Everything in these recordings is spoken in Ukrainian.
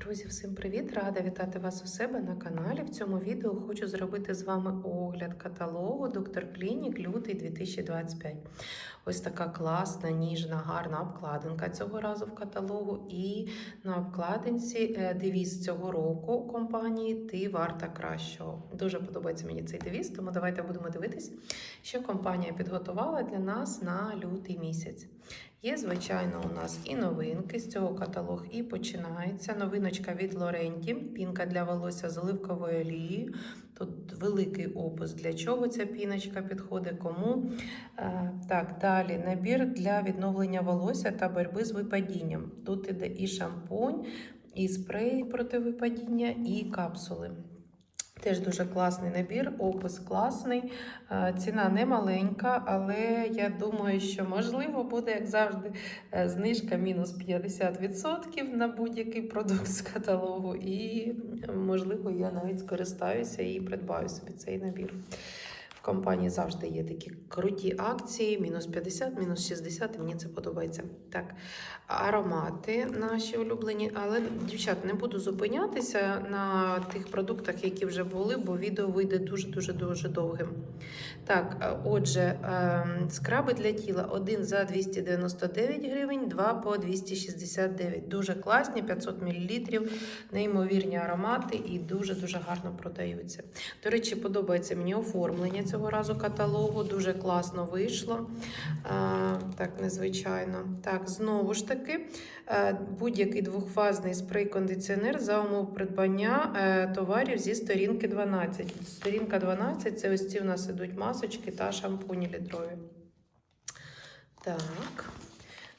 Друзі, всім привіт! Рада вітати вас у себе на каналі. В цьому відео хочу зробити з вами огляд каталогу Доктор Клінік лютий 2025. Ось така класна, ніжна, гарна обкладинка цього разу в каталогу. І на обкладинці е, девіз цього року компанії Ти варта кращого. Дуже подобається мені цей девіз, тому давайте будемо дивитись, що компанія підготувала для нас на лютий місяць. Є, звичайно, у нас і новинки з цього каталог і починається. Новиночка від Лоренті, пінка для волосся з оливковою олією. Тут великий опис, для чого ця піночка підходить, кому. Е, так, далі набір для відновлення волосся та боротьби з випадінням. Тут іде і шампунь, і спрей проти випадіння, і капсули. Теж дуже класний набір, опис класний. Е, Ціна не маленька, але я думаю, що можливо буде, як завжди, е, знижка мінус 50% на будь-який продукт з каталогу. І, можливо, я навіть скористаюся і придбаю собі цей набір. В компанії завжди є такі круті акції: мінус 50, мінус 60, і мені це подобається. Так, аромати наші улюблені, але, дівчат, не буду зупинятися на тих продуктах, які вже були, бо відео вийде дуже-дуже дуже довгим. Так, е, отже, ем, скраби для тіла один за 299 гривень, два по 269. Дуже класні, 500 мл, неймовірні аромати і дуже-дуже гарно продаються. До речі, подобається мені оформлення цього разу каталогу, дуже класно вийшло. Так, незвичайно. Так, знову ж таки, е, будь-який двохфазний спрей-кондиціонер за умов придбання е, товарів зі сторінки 12. Сторінка 12 це ось ці в нас ідуть масочки та шампуні літрові. Так.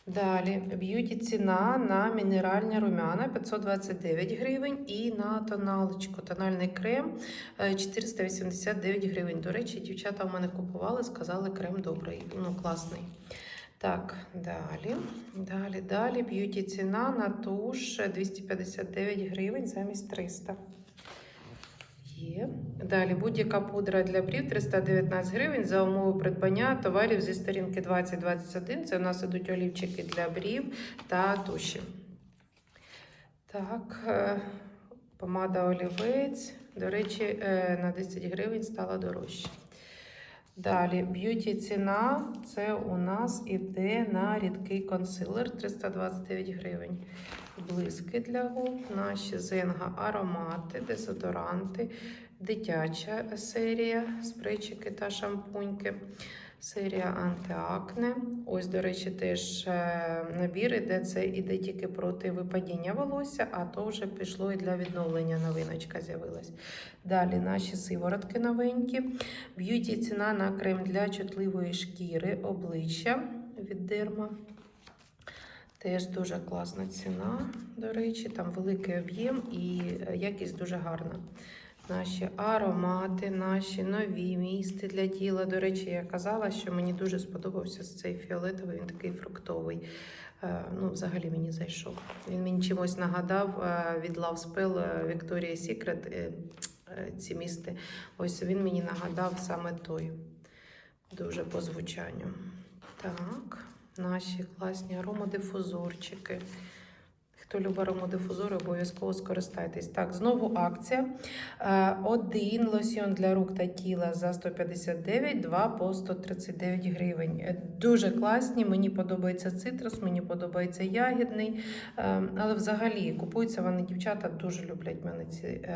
Далі б'юті ціна на мінеральні румяна 529 гривень і на тоналочку. Тональний крем е, 489 гривень. До речі, дівчата у мене купували, сказали, крем добрий, ну класний. Так, далі, далі, далі. Б'юті ціна на туш 259 гривень замість 300. Є. Далі будь-яка пудра для брів 319 гривень за умови придбання товарів зі сторінки 2021. Це у нас ідуть олівчики для брів та туші. Так, е, помада олівець. До речі, е, на 10 гривень стала дорожче. Далі, б'юті ціна це у нас іде на рідкий консилер 329 гривень. Блиски для губ, наші зенга аромати, дезодоранти, дитяча серія, спрейчики та шампуньки. Серія антиакне. Ось, до речі, теж е, набір іде це іде тільки проти випадіння волосся, а то вже пішло і для відновлення новиночка з'явилась. Далі наші сиворотки новенькі. Б'юті ціна на крем для чутливої шкіри обличчя від дерма. Теж дуже класна ціна, до речі, там великий об'єм і е, якість дуже гарна. Наші аромати, наші нові місти для тіла. До речі, я казала, що мені дуже сподобався цей фіолетовий, він такий фруктовий. Е, Ну, взагалі мені зайшов. Він мені чимось нагадав е, від Love Spell Secret е, е, ці місти. Ось він мені нагадав саме той. Дуже по звучанню. Так, наші класні аромадифузорчики. Хто любить аромодифузори, обов'язково скористайтесь. Так, знову акція. Е, Один лосьон для рук та тіла за 159, два по 139 гривень. Е, Дуже класні. Мені подобається цитрус, мені подобається ягідний. Е, Але взагалі купуються вони, дівчата, дуже люблять мене ці.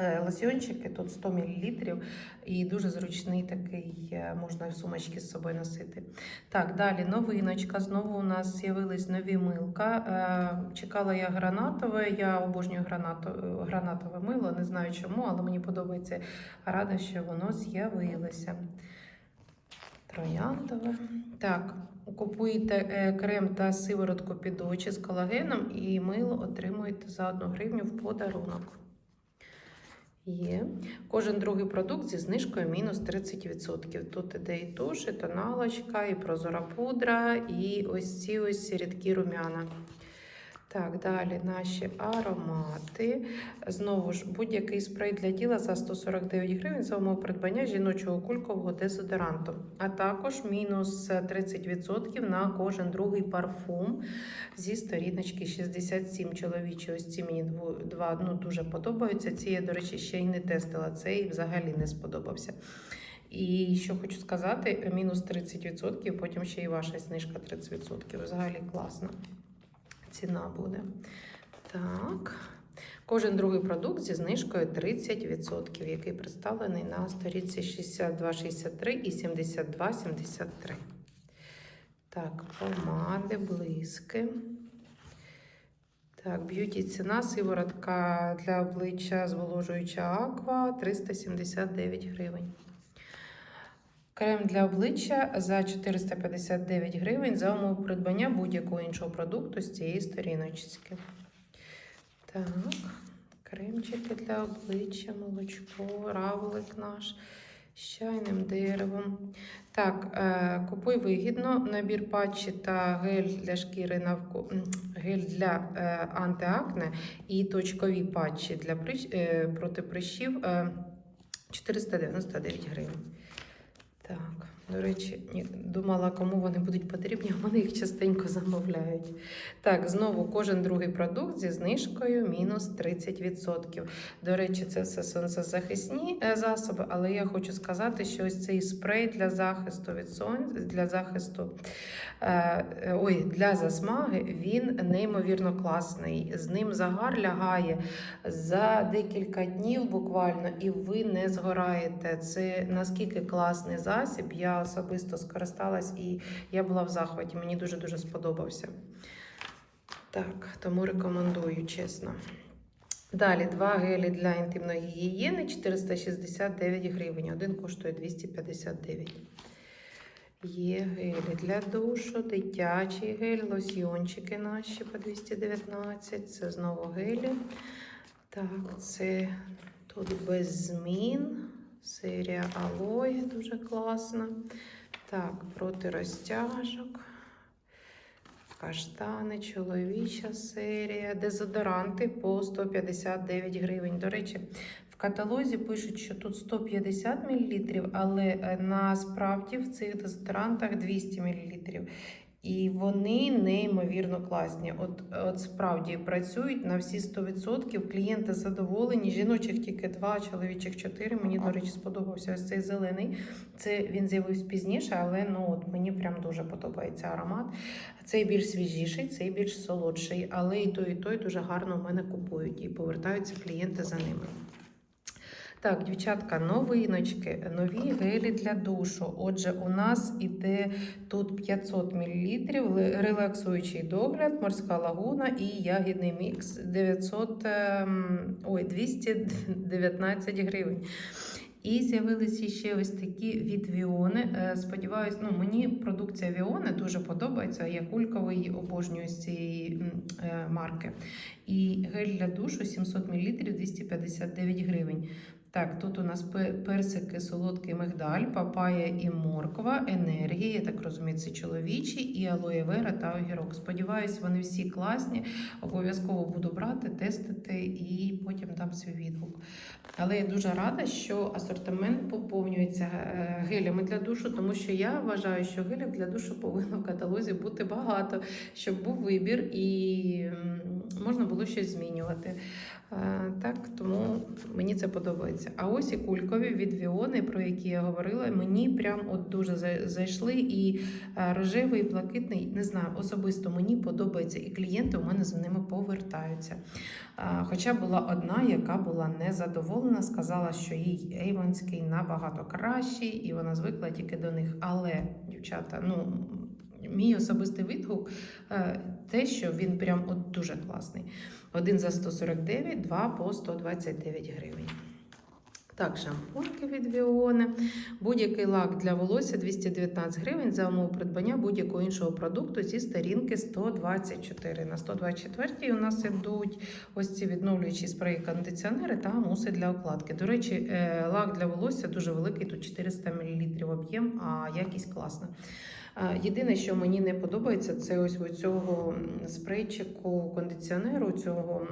Е, е, тут 100 мл і дуже зручний такий, е, можна в сумочки з собою носити. Так, далі новиночка. Знову у нас з'явились нові милка. Е, Чекала я гранатове. Я обожнюю гранато, гранатове мило, не знаю чому, але мені подобається. Рада, що воно з'явилося. Трояндове. Так, купуєте крем та сиворотку під очі з колагеном і мило отримуєте за 1 гривню в подарунок. Є. Кожен другий продукт зі знижкою мінус 30%. Тут іде і туш, і тоналочка, і прозора пудра, і ось ці ось рідкі рум'яна. Так, далі наші аромати. Знову ж будь-який спрей для тіла за 149 гривень за умов придбання жіночого кулькового дезодоранту. А також мінус 30% на кожен другий парфум зі сторіночки 67 чоловічі. Ось ці мені два ну, дуже подобаються. Ці я, до речі, ще й не тестила. Цей взагалі не сподобався. І що хочу сказати, мінус 30%, потім ще й ваша знижка 30%. Взагалі класно. Ціна буде. Так. Кожен другий продукт зі знижкою 30%, який представлений на сторінці 62,63 і 72,73. Так, помади, блиски. Так, б'юті ціна, сиворотка для обличчя зволожуюча аква 379 гривень. Крем для обличчя за 459 гривень за умов придбання будь-якого іншого продукту з цієї сторіночки. Так, кремчики для обличчя, молочко, равлик наш з чайним деревом. Так, е, купуй вигідно набір патчі та гель для шкіри навко... м, гель для е, антиакне і точкові патчі для прищ... проти прищів е, 499 гривень. Так, до речі, думала, кому вони будуть потрібні, вони їх частенько замовляють. Так, знову кожен другий продукт зі знижкою мінус 30%. До речі, це все сонцезахисні е, засоби, але я хочу сказати, що ось цей спрей для захисту від сонця, для захисту, е, е, ой, для засмаги, він неймовірно класний. З ним загар лягає за декілька днів буквально, і ви не згораєте. Це наскільки класний засіб. Я особисто скористалась і я була в захваті. Мені дуже-дуже сподобався. Так, тому рекомендую, чесно. Далі два гелі для інтимної гігієни 469 гривень. Один коштує 259. Є гелі для душу, дитячий гель, лосьйончики наші по 219. Це знову гелі. Так, це тут без змін. Серія алоє дуже класна. Так, проти розтяжок. Каштани, чоловіча серія. Дезодоранти по 159 гривень. До речі, в каталозі пишуть, що тут 150 мл, але е, насправді в цих дезодорантах 200 мл. І вони неймовірно класні. От, от справді працюють на всі 100%. Клієнти задоволені. Жіночих тільки два, чоловічих чотири. Мені, до речі, сподобався ось цей зелений. Це він з'явився пізніше, але ну от мені прям дуже подобається аромат. Цей більш свіжіший, цей більш солодший, але і той, і той дуже гарно в мене купують і повертаються клієнти за ними. Так, дівчатка, новиночки, нові гелі для душу. Отже, у нас іде тут 500 мл, релаксуючий догляд, морська лагуна і ягідний мікс 900, ем, ой, 219 гривень. І з'явилися ще ось такі від Віони. Е, Сподіваюсь, ну мені продукція Віони дуже подобається. Я кульковий обожнюю з цієї е, марки. І гель для душу 700 мл 259 гривень. Так, тут у нас персики, солодкий мигдаль, папая і морква, енергія, я так розумію, це чоловічі, і алоє вера та огірок. Сподіваюсь, вони всі класні. Обов'язково буду брати, тестити і потім дам свій відгук. Але я дуже рада, що асортимент поповнюється е, гелями для душу, тому що я вважаю, що гелів для душу повинно в каталозі бути багато, щоб був вибір і можна було щось змінювати. Е, Так, тому мені це подобається. А ось і кулькові від Віони, про які я говорила, мені прям от дуже зайшли. І е, рожевий, і блакитний, не знаю, особисто мені подобається, і клієнти у мене за ними повертаються. Е, Хоча була одна, яка була незадоволена, сказала, що їй Ейвонський набагато кращий, і вона звикла тільки до них. Але, дівчата, ну. Мій особистий відгук те, що він прям от дуже класний. Один за 149, два по 129 гривень. Так, шампуньки від Віони. Будь-який лак для волосся 219 гривень за умови придбання будь-якого іншого продукту зі сторінки 124. На 124 у нас ідуть ось ці відновлюючі спреї кондиціонери та муси для окладки. До речі, е, лак для волосся дуже великий, тут 400 мл об'єм, а якість класна. Е, Єдине, що мені не подобається, це ось у цього спрейчику кондиціонеру, цього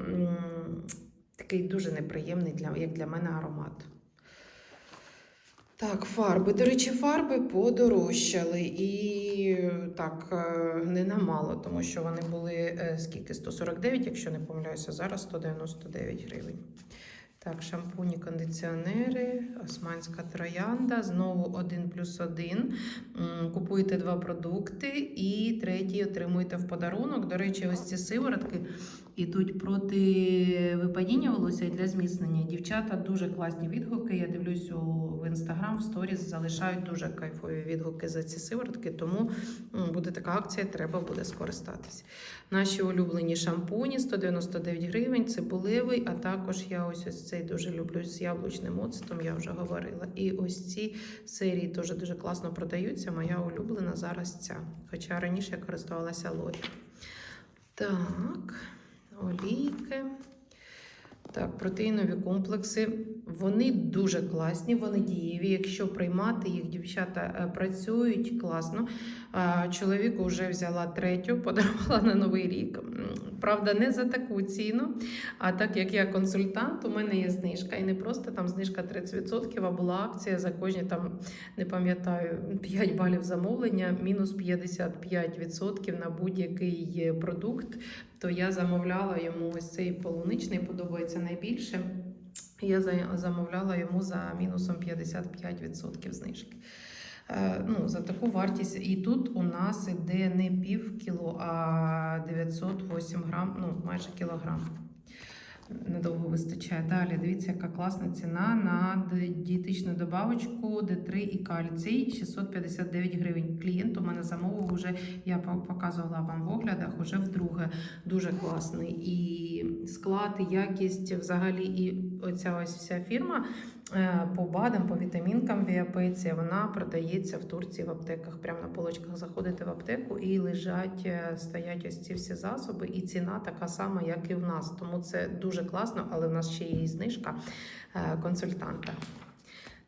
такий дуже неприємний для, як для мене аромат. Так, фарби. До речі, фарби подорожчали. І так, е, не намало, тому що вони були е, скільки? 149, якщо не помиляюся, зараз 199 гривень. Так, шампуні, кондиціонери, османська троянда, знову 1 плюс 1. Купуєте два продукти і третій отримуєте в подарунок. До речі, ось ці сиворотки ідуть проти випадіння волосся і для зміцнення. Дівчата дуже класні відгуки. Я дивлюсь у в інстаграм, в сторіс залишають дуже кайфові відгуки за ці сиворотки, тому буде така акція, треба буде скористатись. Наші улюблені шампуні 199 гривень, цибулевий, а також я ось ось цей дуже люблю з яблучним оцетом, я вже говорила. І ось ці серії теж дуже класно продаються. Моя улюблена зараз ця. Хоча раніше я користувалася лорі. Так, олійки. Так, протеїнові комплекси. Вони дуже класні, вони дієві. Якщо приймати їх, дівчата е, працюють класно. Чоловіку вже взяла третю, подарувала на новий рік. Правда, не за таку ціну. А так як я консультант, у мене є знижка. І не просто там знижка 30%, а була акція за кожні там, не пам'ятаю, 5 балів замовлення, мінус 55% на будь-який продукт. То я замовляла йому ось цей полуничний, подобається найбільше. Я за- замовляла йому за мінусом 55% знижки. Е, Ну, за таку вартість. І тут у нас іде не пів кіло, а 908 грам, ну майже кілограм. Недовго вистачає. Далі дивіться, яка класна ціна на дієтичну добавочку Д3 і кальцій 659 гривень. Клієнт у мене замовив вже, я показувала вам в оглядах, уже вдруге. Дуже класний. І склад, і якість взагалі, і оця ось вся фірма е, по БАДам, по вітамінкам Віапеція, вона продається в Турції в аптеках. Прямо на полочках заходите в аптеку і лежать, е, стоять ось ці всі засоби, і ціна така сама, як і в нас. Тому це дуже класно, але в нас ще є і знижка е, консультанта.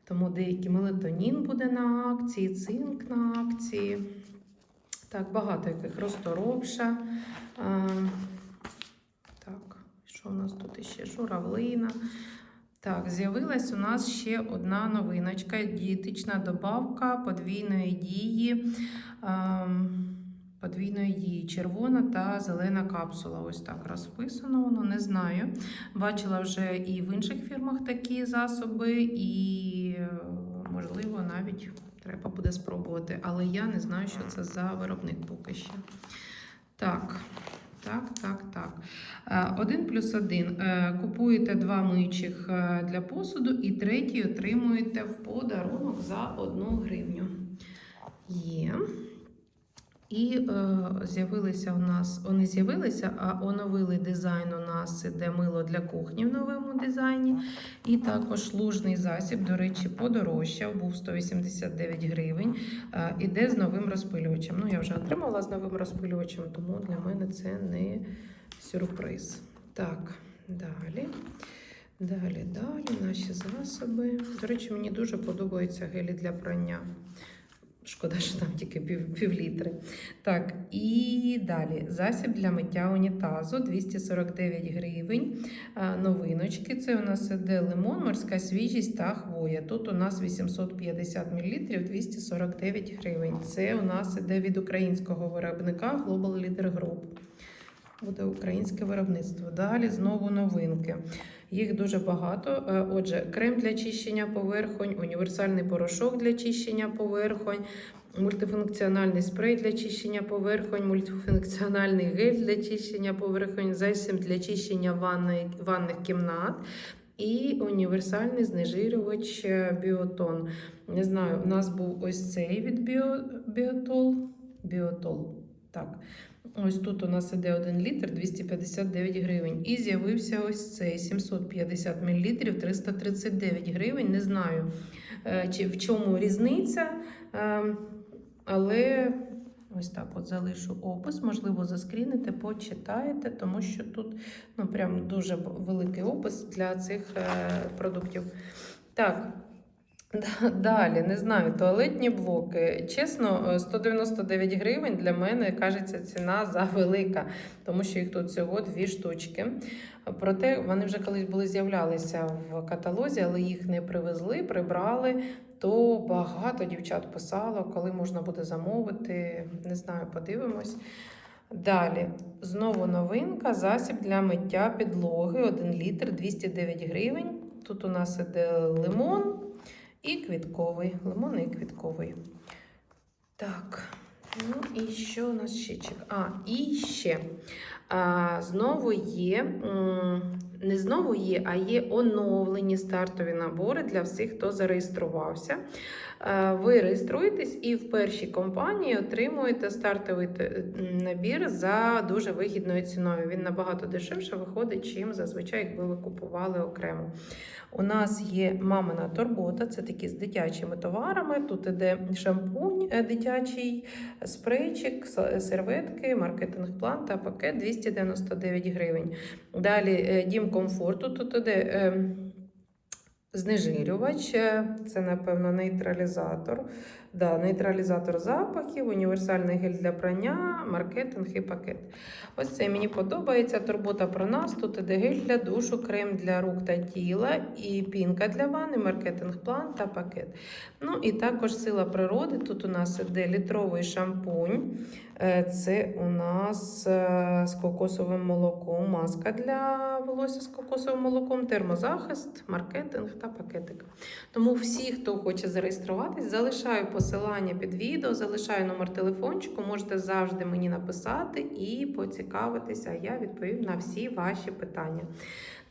Тому деякий мелатонін буде на акції, цинк на акції. Так, багато яких розторопша. Що у нас тут іще? Журавлина. Так, з'явилась у нас ще одна новиночка: дієтична добавка подвійної дії. Ем, Подвійної дії червона та зелена капсула. Ось так розписано. Воно не знаю. Бачила вже і в інших фірмах такі засоби, і, е, можливо, навіть треба буде спробувати. Але я не знаю, що це за виробник поки що. Так. Так, так, так. Е, Один плюс один. Е, Купуєте два миючих е, для посуду і третій отримуєте в подарунок за одну гривню. Є. І е, з'явилися у нас, вони з'явилися, а оновили дизайн у нас іде мило для кухні в новому дизайні. І також лужний засіб, до речі, подорожчав, був 189 гривень. Е, іде з новим розпилювачем. Ну, я вже отримала з новим розпилювачем, тому для мене це не сюрприз. Так, далі. Далі, далі, наші засоби. До речі, мені дуже подобаються гелі для прання. Шкода, що там тільки пів, пів літри. Так, і далі. Засіб для миття унітазу 249 гривень. Новиночки. Це у нас іде лимон, морська свіжість та хвоя. Тут у нас 850 мл 249 гривень. Це у нас іде від українського виробника Global Leader Group. Буде українське виробництво. Далі знову новинки. Їх дуже багато. Е, Отже, крем для чищення поверхонь, універсальний порошок для чищення поверхонь, мультифункціональний спрей для чищення поверхонь, мультифункціональний гель для чищення поверхонь, засіб для чищення ванної, ванних кімнат. І універсальний знежирювач е, біотон. Не знаю, у нас був ось цей від біо, біотол. Біотол. Так. Ось тут у нас іде 1 літр 259 гривень. І з'явився ось цей 750 мл 339 гривень. Не знаю, е, чи в чому різниця. е, Але ось так от залишу опис. Можливо, заскріните, почитаєте, тому що тут ну, прям дуже великий опис для цих е, продуктів. Так. Да- Далі, не знаю, туалетні блоки. Чесно, е, 199 гривень для мене кажеться ціна за велика, тому що їх тут всього дві штучки. Проте вони вже колись були з'являлися в каталозі, але їх не привезли, прибрали. То багато дівчат писало, коли можна буде замовити. Не знаю, подивимось. Далі, знову новинка: засіб для миття підлоги 1 літр 209 гривень. Тут у нас іде лимон і квітковий. Лимон і квітковий. Так. Ну і що у нас ще чекає? А, і ще. А, знову є, м, не знову є, а є оновлені стартові набори для всіх, хто зареєструвався. Е, Ви реєструєтесь і в першій компанії отримуєте стартовий набір за дуже вигідною ціною. Він набагато дешевше виходить, чим зазвичай, якби ви купували окремо. У нас є мамина турбота, це такі з дитячими товарами. Тут іде шампунь е, дитячий, спрейчик, серветки, маркетинг-план та пакет 299 гривень. Далі е, комфорту. Тут іде е, знежирювач, е, це, напевно, нейтралізатор. Да, нейтралізатор запахів, універсальний гель для прання, маркетинг і пакет. Ось це мені подобається. Турбота про нас. Тут іде гель для душу, крем для рук та тіла, і пінка для ванни, маркетинг-план та пакет. Ну і також сила природи. Тут у нас іде літровий шампунь. Е, Це у нас е, з кокосовим молоком, маска для волосся з кокосовим молоком, термозахист, маркетинг та пакетик. Тому всі, хто хоче зареєструватись, залишаю посилання під відео, залишаю номер телефончику. Можете завжди мені написати і поцікавитися. Я відповім на всі ваші питання.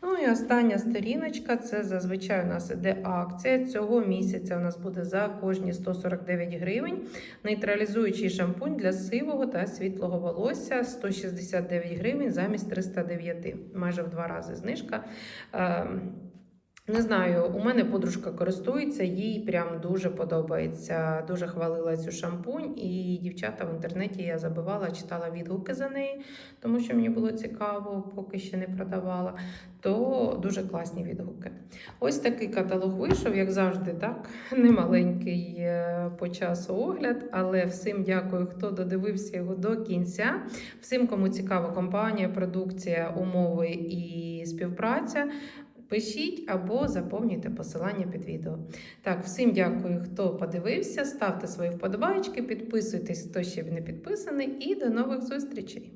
Ну і остання сторіночка це зазвичай у нас іде акція. Цього місяця у нас буде за кожні 149 гривень. Нейтралізуючий шампунь для сивого та світлого волосся 169 гривень замість 309, майже в два рази знижка. Не знаю, у мене подружка користується, їй прям дуже подобається. Дуже хвалила цю шампунь, і дівчата в інтернеті я забивала, читала відгуки за неї, тому що мені було цікаво, поки ще не продавала. То дуже класні відгуки. Ось такий каталог вийшов, як завжди, так немаленький е, по часу огляд, але всім дякую, хто додивився його до кінця. Всім, кому цікава компанія, продукція, умови і співпраця. Пишіть або заповнюйте посилання під відео. Так, всім дякую, хто подивився. Ставте свої вподобайки, підписуйтесь, хто ще не підписаний, і до нових зустрічей!